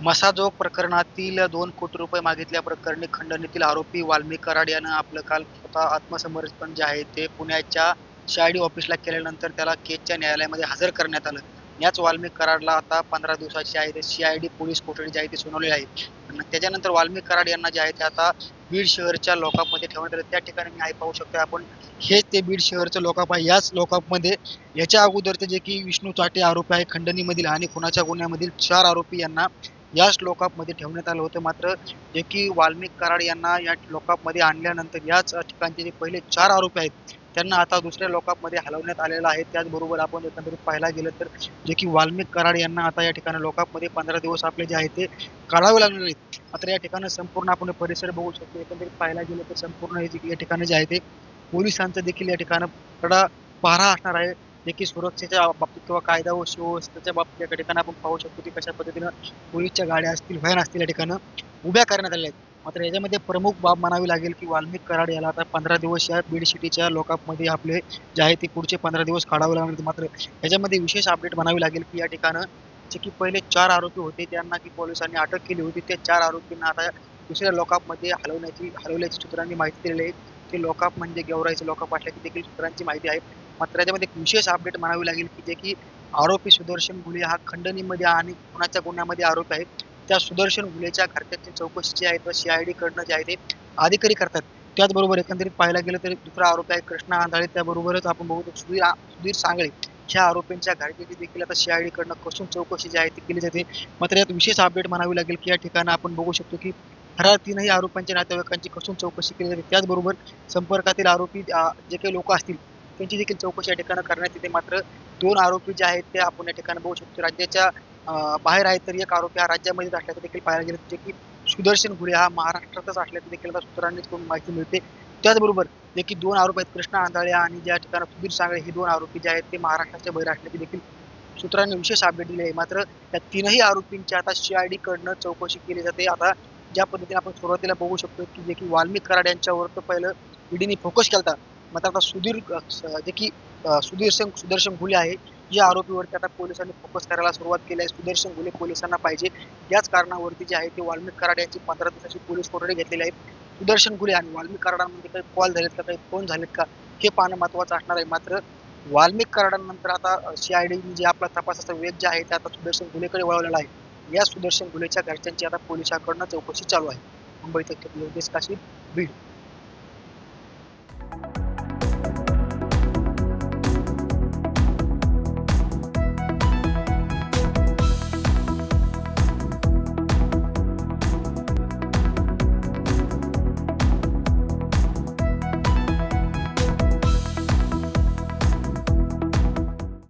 मसाजोग प्रकरणातील दोन कोटी रुपये मागितल्या प्रकरणी खंडणीतील आरोपी वाल्मिक कराड यानं आपलं काल स्वतः आत्मसमर्पण जे आहे ते पुण्याच्या सीआयडी ऑफिसला केल्यानंतर त्याला केजच्या न्यायालयामध्ये हजर करण्यात आलं. याच वाल्मिक कराडला आता पंधरा दिवसाची आहे. ते सीआयडी पोलीस कोठडी जी आहे ती सुनावली आहे. त्याच्यानंतर वाल्मिक कराड यांना जे आहे ते आता बीड शहरच्या लोकापमध्ये ठेवण्यात आलं. त्या ठिकाणी मी आहे पाहू शकतो आपण हेच ते बीड शहरचं लोकाप आहे. याच लोकांमध्ये याच्या अगोदरचे जे की विष्णू चाटे आरोपी आहे खंडणीमधील आणि खुनाच्या गुन्ह्यामधील चार आरोपी यांना या श्लोकापमध्ये ठेवण्यात आलं होतं. मात्र जे की वाल्मिक कराड यांना या लोकापमध्ये आणल्यानंतर याच ठिकाणचे जे पहिले चार आरोपी आहेत त्यांना आता दुसऱ्या लोकापमध्ये हलवण्यात आलेलं आहे. त्याचबरोबर आपण एकंदरीत पाहायला गेलं तर जे की वाल्मिक कराड यांना आता या ठिकाणी लोकापमध्ये पंधरा दिवस आपले जे आहे ते काढावे लागणार आहेत. मात्र या ठिकाणी संपूर्ण आपण परिसर बघू शकतो. एकंदरीत पाहायला गेलं तर संपूर्ण हे जे या ठिकाणी जे आहे ते पोलिसांचं देखील या ठिकाणी कडा पहारा असणार आहे. जे की सुरक्षेच्या बाबतीत किंवा कायदा व सुव्यवस्थेच्या बाबतीत या ठिकाणी आपण पाहू शकतो की कशा पद्धतीनं पोलीसच्या गाड्या असतील व्हॅन असतील या ठिकाणं उभ्या करण्यात आल्या आहेत. मात्र याच्यामध्ये प्रमुख बाब म्हणावी लागेल की वाल्मिक कराड याला आता पंधरा दिवस या बीड सिटीच्या लोकांमध्ये आपले जे आहे ते पुढचे पंधरा दिवस काढावे लागणार मात्र याच्यामध्ये विशेष अपडेट म्हणावी लागेल की या ठिकाणं जे की पहिले चार आरोपी होते त्यांना की पोलिसांनी अटक केली होती. त्या चार आरोपींना आता दुसऱ्या लोकांमध्ये हलवण्याची हलवल्याची सूत्रांनी माहिती दिलेली आहे. ते लोकाप म्हणजे गेवरायचे लोकाप असल्याची देखील सूत्रांची माहिती आहे. मात्र याच्यामध्ये एक विशेष अपडेट म्हणावी लागेल की जे की आरोपी सुदर्शन घुले हा खंडणीमध्ये आणि कुणाच्या गुन्ह्यामध्ये आरोपी आहे. त्या सुदर्शन घुलेच्या घरच्याची चौकशी जी आहे तर सीआयडी कडनं जे आहे ते अधिकारी करतात. त्याचबरोबर एकंदरीत पाहायला गेलं तर दुसरा आरोपी आहे कृष्णा आंधळे. त्याबरोबरच आपण बघतो सुधीर सुधीर सांगळे ह्या आरोपींच्या घरच्याची देखील आता सीआयडी कडनं कसून चौकशी जी आहे ती केली जाते. मात्र यात विशेष अपडेट म्हणावी लागेल की या ठिकाणी आपण बघू शकतो की फरार तीनही आरोपींच्या नातेवाईकांची कसून चौकशी केली जाते. त्याचबरोबर संपर्कातील आरोपी जे काही लोक असतील त्यांची देखील चौकशी या ठिकाणी करण्यात येते. मात्र दोन आरोपी जे आहेत ते आपण या ठिकाणी बघू शकतो. राज्याच्या बाहेर आहेत तर एक आरोपी हा राज्यामध्ये असल्याचं देखील पाहायला गेलं. जे की सुदर्शन घुले हा महाराष्ट्रातच असल्याचं देखील आता सूत्रांनी माहिती मिळते. त्याचबरोबर जे की दोन आरोपी आहेत कृष्णा आंधळ्या आणि ज्या ठिकाणी सुधीर सांगळे हे दोन आरोपी जे आहेत ते महाराष्ट्राच्या बाहेर असल्याचे देखील सूत्रांनी विशेष अपडेट दिले आहे. मात्र त्या तीनही आरोपींची आता सीआयडी कडनं चौकशी केली जाते. आता ज्या पद्धतीने आपण सुरुवातीला बघू शकतो की जे की वाल्मिक कराड यांच्यावर तर पहिलं ईडीने फोकस केला मात्र आता सुधीर जे की सुदर्शन सुदर्शन घुले आहे या आरोपीवरती आता पोलिसांनी फोकस करायला सुरुवात केली आहे. सुदर्शन घुले पोलिसांना पाहिजे. याच कारणावरती जे आहे ते वाल्मिक कराड यांची पंधरा दिवसाची पोलीस कोठडी घेतलेली आहे. सुदर्शन घुले आणि वाल्मिक कराडांमध्ये काही कॉल झालेत का काही फोन झालेत का हे पाहणं महत्वाचं असणार आहे. मात्र वाल्मिक कराडांनंतर आता सीआयडी जे आपला तपासाचा वेग जे आहे ते आता सुदर्शन घुलेकडे वळवलेला आहे. या सुदर्शन घुलेच्या घरच्यांची आता पोलिसांकडनं चौकशी चालू आहे. मुंबईत योगेश काशी बीड.